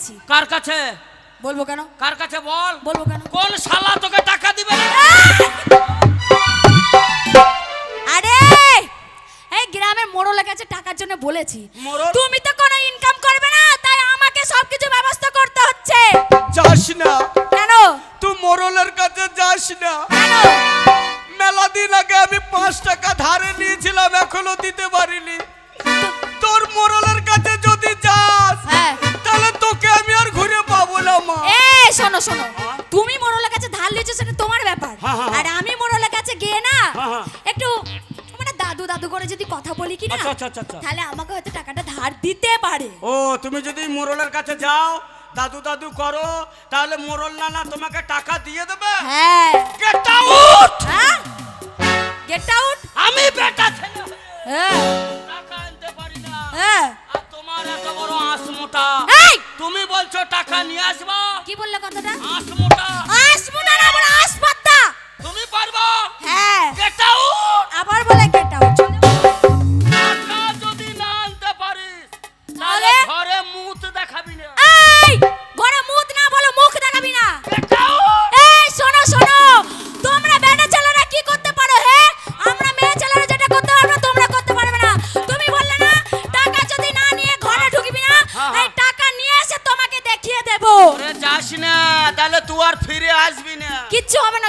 দিয়েছি কার কাছে? বলব কেন? কার কাছে বল? বলব কেন? কোন শালা তোকে টাকা দিবে আরে! এই গ্রামের মোড়লের কাছে টাকার জন্য বলেছি। তুমি তো কোনো ইনকাম করবে না তাই আমাকে সবকিছু ব্যবস্থা করতে হচ্ছে। যাস না। কেন? তুই মোরলের কাছে যাস না। কেন? মেলা দিন আগে আমি পাঁচ টাকা ধারে নিয়েছিলাম এখনও দিতে পারিনি। তোর মোরলের শোনো তুমি মোড়লের কাছে ধার লিয়েছো সেটা তোমার ব্যাপার। আর আমি মোড়লের কাছে গিয়ে না। একটু মানে দাদু দাদু করে যদি কথা বলি কি না আচ্ছা, আচ্ছা, আচ্ছা। তাহলে আমাকে হয়তো টাকাটা ধার দিতে পারে। ও তুমি যদি মোরলের কাছে যাও দাদু দাদু করো তাহলে মোরল নানা তোমাকে টাকা দিয়ে দেবে। হ্যাঁ। গেট আউট হ্যাঁ? গেট আউট আমি বেটা ছেলে। হ্যাঁ। টাকা আনতে পারি না। হ্যাঁ। আর তোমার এত বড় আঁশ মোটা। এই তুমি বলছো টাকা নিয়ে আসবা? কি বললে কথাটা? আঁশ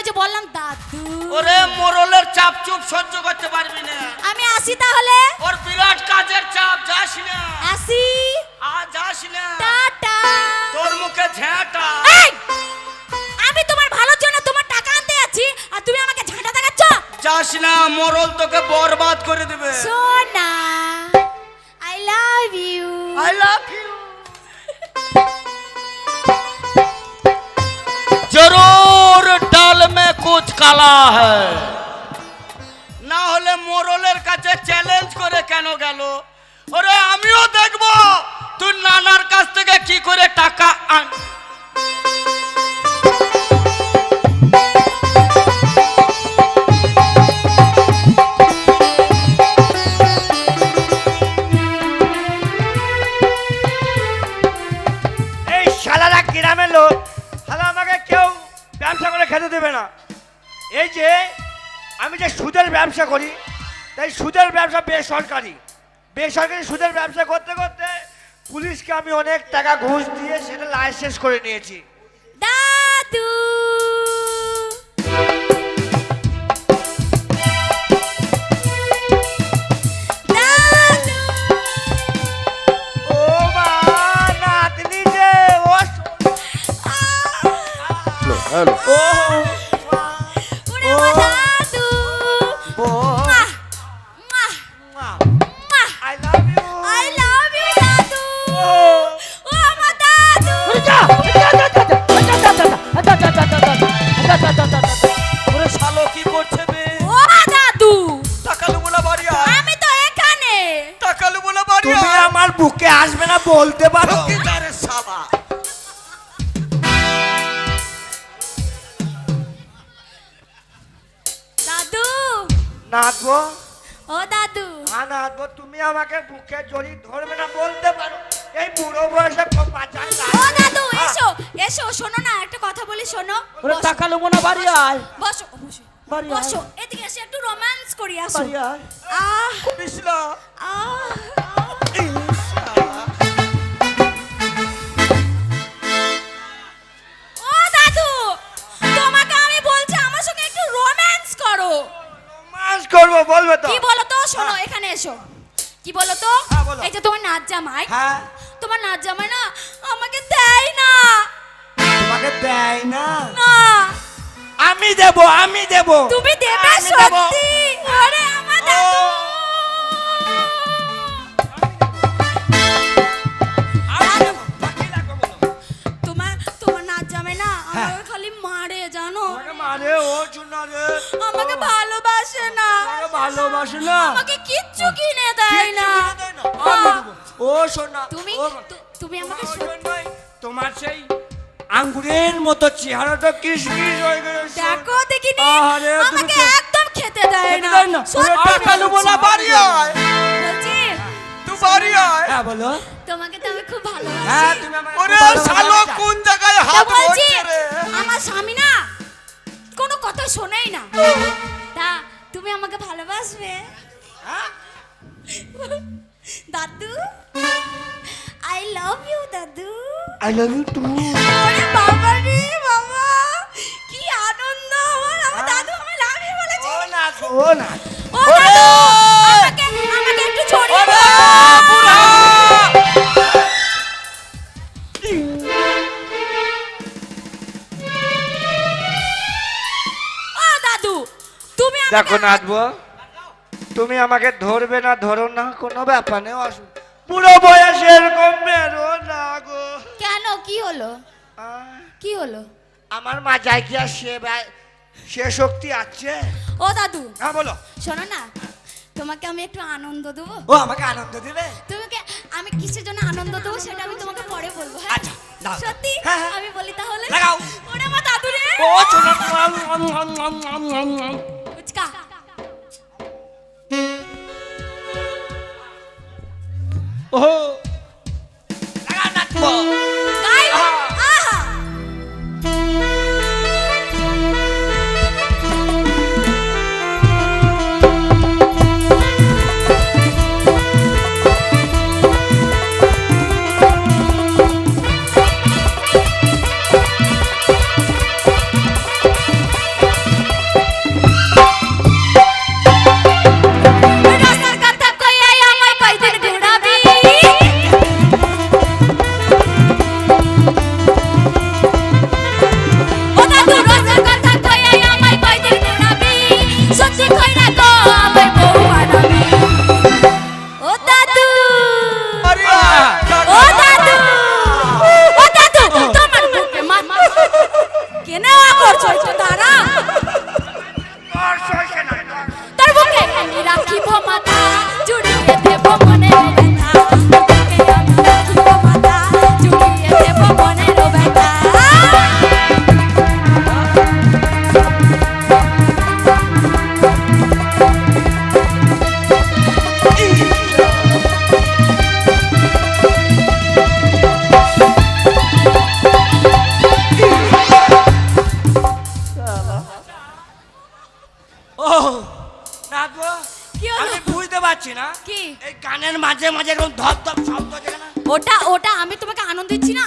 ওই যে বললাম দাদু। ওরে মোরলের চাপ চুপ সহ্য করতে পারবি না। আমি আসি তাহলে? ওর বিরাট কাজের চাপ যাস না। আসি? আর যাস না। টাটা। তোর মুখে ঝ্যাঁটা আমি তোমার ভালোর জন্য তোমার টাকা আনতে যাচ্ছি আর তুমি আমাকে ঝাঁটা দেখাচ্ছ? যাস না মোরল তোকে বরবাদ করে দেবে। সোনা I love you I love you জরুর কালা হ্যায় না হলে মোরলের কাছে চ্যালেঞ্জ করে কেন গেল? ওরে আমিও দেখব। তুই নানার কাছ থেকে কি করে টাকা আন এই শালারা গ্রামের লোক শালা আমাকে কেউ ব্যবসা করে খেতে দেবে না। এই যে আমি যে সুদের ব্যবসা করি তাই সুদের ব্যবসা বেসরকারি। বেসরকারি সুদের ব্যবসা করতে করতে পুলিশকে আমি অনেক টাকা ঘুষ দিয়ে সেটা লাইসেন্স করে নিয়েছি। দাদু! দাদু! ও নাচবো ও দাদু। হ্যাঁ নাচবো তুমি আমাকে বুকে জড়ি ধরবে না বলতে পারো। এই বুড়ো বয়সে পাচার ও দাদু এসো এসো শোনো না একটা কথা বলি শোনো। ওরে বসো, টাকা বাড়ি আয়। বসো বসো বসো এদিকে এসে একটু রোম্যান্স করি আসো। বাড়ি আয়। আহ। বিশলা আহ। জামাই? হ্যাঁ। তোমার নাচ জামাই না আমাকে দেয় না। তোমাকে দেয় না। না। আমি দেব আমি দেব। তুমি দেবে দেবো। সত্যি। আরে ও চুনা রে। আমাকে ভালোবাসে না। তোমাকে ভালোবাসে না। আমাকে কিচ্ছু কিনে দেয় না। ও সোনা তুমি তুমি আমাকে তোমার সেই আঙ্গুরের মতো চেহারাটা কিস হয়ে গেছে। দেখো দেখিনি। আমাকে একদম খেতে দেয় না? সত্যি ওরে টাকা বাড়ি আয়। তুই বাড়ি আয়। হ্যাঁ বলো। তোমাকে তো আমি খুব ভালোবাসি। হ্যাঁ তুমি আমাকে ওরে শালো কোন জায়গায় হাত বলছি রে? আমার স্বামী না কোনো কথা শোনেই না। তা তুমি আমাকে ভালোবাসবে? হ্যাঁ? দাদু আই লাভ ইউ দাদু। আই লাভ ইউ টু বাবা রে বাবা কি আনন্দ আমার। আমার দাদু আমি লাভ ইউ বলেছে। ও না ও না। ও দাদু! দেখো নাচবো। তুমি আমাকে ধরবে না ধরো না কোনো ব্যাপার নেই অসু পুরো বয়সে এরকম মেরো না গো। কেন? কি হলো? কি হলো? আমার মা যায় কি আর সে সে শক্তি আছে? ও দাদু হ্যাঁ বলো। শোনো না তোমাকে আমি একটু আনন্দ দেবো? ও আমাকে আনন্দ দিবে? তোমাকে আমি কিসের জন্য আনন্দ দেবো সেটা আমি তোমাকে পরে বলব হ্যাঁ? আচ্ছা, দাও। সত্যি? হ্যাঁ, হ্যাঁ। আমি বলি তাহলে? লাগাও। ওরে আমার দাদু রে! ও শোনো Oh! এই গানের মাঝে মাঝে এরকম ধপ ধপ শব্দ ওটা ওটা আমি তোমাকে আনন্দ দিচ্ছি না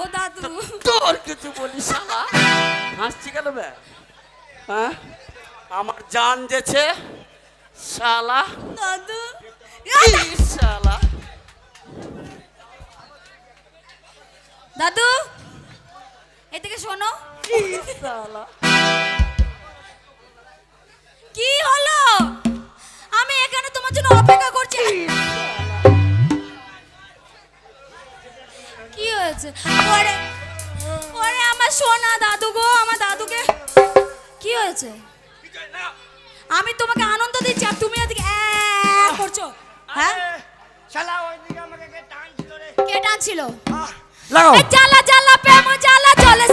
ও দাদু। তোর কিছু বলি শালা। হাসছি কেন হ্যাঁ? আমার জান যেছে শালা। দাদু। শালা। দাদু এদিকে শোনো। শালা। কি হলো? আমি এখানে তোমার জন্য অপেক্ষা করছি। কি হয়েছে? ওরে ওরে আমার সোনা দাদু গো আমার দাদুকে। কি হয়েছে? আমি তোমাকে আনন্দ দিচ্ছি আর তুমি এদিকে করছ। হ্যাঁ? শালা ওইদিকে আমাকে কে টানছিল কে টানছিল? লাগাও। এ জ্বালা জ্বালা প্রেম জ্বালা চলে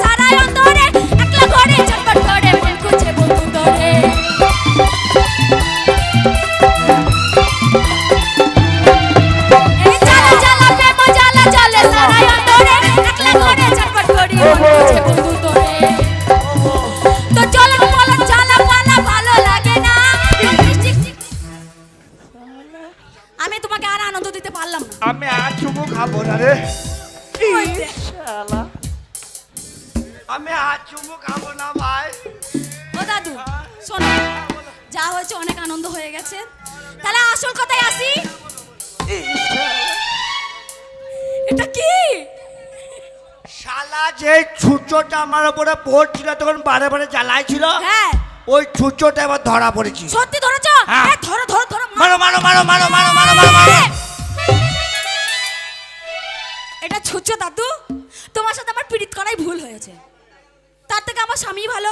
আমি তোমাকে আর আনন্দ দিতে পারলাম না। আমি আর চুমু খাব না রে। আমি হাত চুমু খাব না ভাই। ও দাদু শোনো যা হয়েছে অনেক আনন্দ হয়ে গেছে। তাহলে আসল কথায় আসি। এটা কি? শালা যে ছুঁচোটা আমার উপরে পড়ছিল তখন বারে বারে জ্বালাইছিল হ্যাঁ। ওই ছুঁচোটা এবার ধরা পড়েছি। সত্যি ধরেছ? হ্যাঁ। হ্যাঁ ধরো মারো মারো মারো মারো মারো মারো মারো মারো। এটা ছুচ্ছ দাদু। তোমার সাথে আমার পীড়িত করাই ভুল হয়েছে। তার থেকে আমার স্বামী ভালো।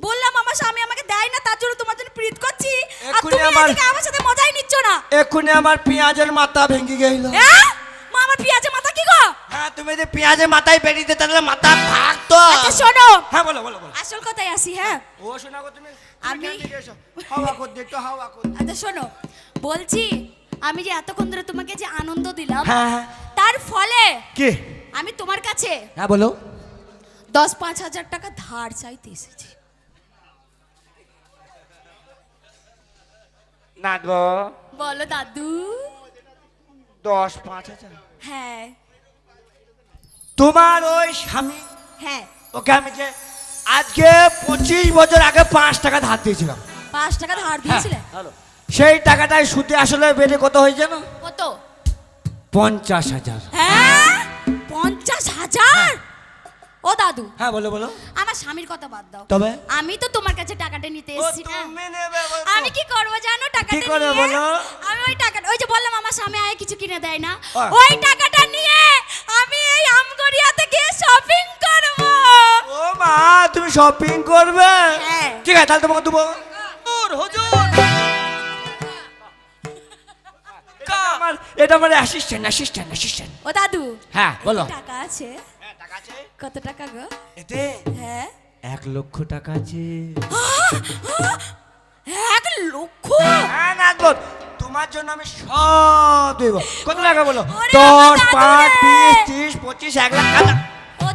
বললাম আমার স্বামী আমাকে দেয় না তার জন্য তোমার জন্য পীড়িত করছি। আর তুমি আমার- আমার সাথে মজাই নিচ্ছ না। এক্ষুনি আমার পেঁয়াজের মাথা ভেঙে গেল। হ্যাঁ মা আমার পেঁয়াজে মাথা কি গো হ্যাঁ তুমি যদি পেঁয়াজের মাথায় বেরিয়ে দিতে তাহলে মাথা থাকতো আচ্ছা শোনো। হ্যাঁ বলো বলো বলো। আসল কথায় আসি হ্যাঁ? ও শোনা গো তুমি আমি- হাওয়া কর দে একটু হাওয়া কর আচ্ছা শোনো। বলছি আমি যে এতক্ষণ ধরে তোমাকে যে আনন্দ দিলাম হ্যাঁ হ্যাঁ। তার ফলে কি? আমি তোমার কাছে হ্যাঁ বলো। দশ পাঁচ হাজার টাকা ধার চাইতে এসেছি। না গো। বলো দাদু। দশ পাঁচ হাজার? হ্যাঁ। তোমার ওই স্বামী হ্যাঁ। ওকে আমি যে আজকে পঁচিশ বছর আগে পাঁচ টাকা ধার দিয়েছিলাম। পাঁচ টাকা ধার দিয়েছিলে? সেই টাকাটাই সুদে আসলে বেড়ে কত হয়েছে না কত? পঞ্চাশ হাজার। হ্যাঁ? দাদু। হ্যাঁ বলো বলো। আমার স্বামীর কথা বাদ দাও। তবে? আমি তো তোমার কাছে টাকাটা নিতে এসেছি না। তুমি নেবে বলো আমি কি করব জানো? টাকাটা কি করবে বলো? আমি ওই টাকাটা ওই যে বললাম আমার স্বামী আয় কিছু কিনে দেয় না। ওই টাকাটা নিয়ে আমি এই আমগড়িয়াতে গিয়ে শপিং করব। ও মা তুমি শপিং করবে? হ্যাঁ। ঠিক আছে তাহলে তোমাকে দেবো। হুজুর হুজুর। এটা আমার অ্যাসিস্ট্যান্ট অ্যাসিস্ট্যান্ট অ্যাসিস্ট্যান্ট ও দাদু হ্যাঁ বলো। টাকা আছে। কত টাকা গো? এতে? হ্যাঁ। এক লক্ষ টাকা আছে। এক লক্ষ? হ্যাঁ তোমার জন্য আমি সব দেব। কত টাকা বলো? দশ পাঁচ। বিশ ত্রিশ পঁচিশ এক লাখ টাকা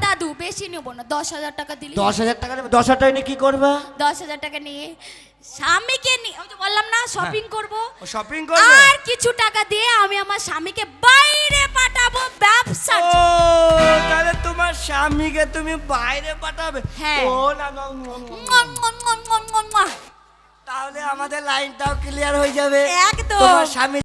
দাদু বেশি নেব না দশ হাজার টাকা দিলি দশ হাজার টাকা নেবে? দশ হাজার টাকা নিয়ে কি করবে? দশ হাজার টাকা নিয়ে স্বামীকে নিয়ে ওই যে বললাম না শপিং করব। শপিং করবে? আর কিছু টাকা দিয়ে আমি আমার স্বামীকে বাইরে পাঠাবো ব্যবসা ও তাহলে তোমার স্বামীকে তুমি বাইরে পাঠাবে? হ্যাঁ। ও না না, না, না, না। তাহলে আমাদের লাইনটাও ক্লিয়ার হয়ে যাবে। একদম। তোমার স্বামী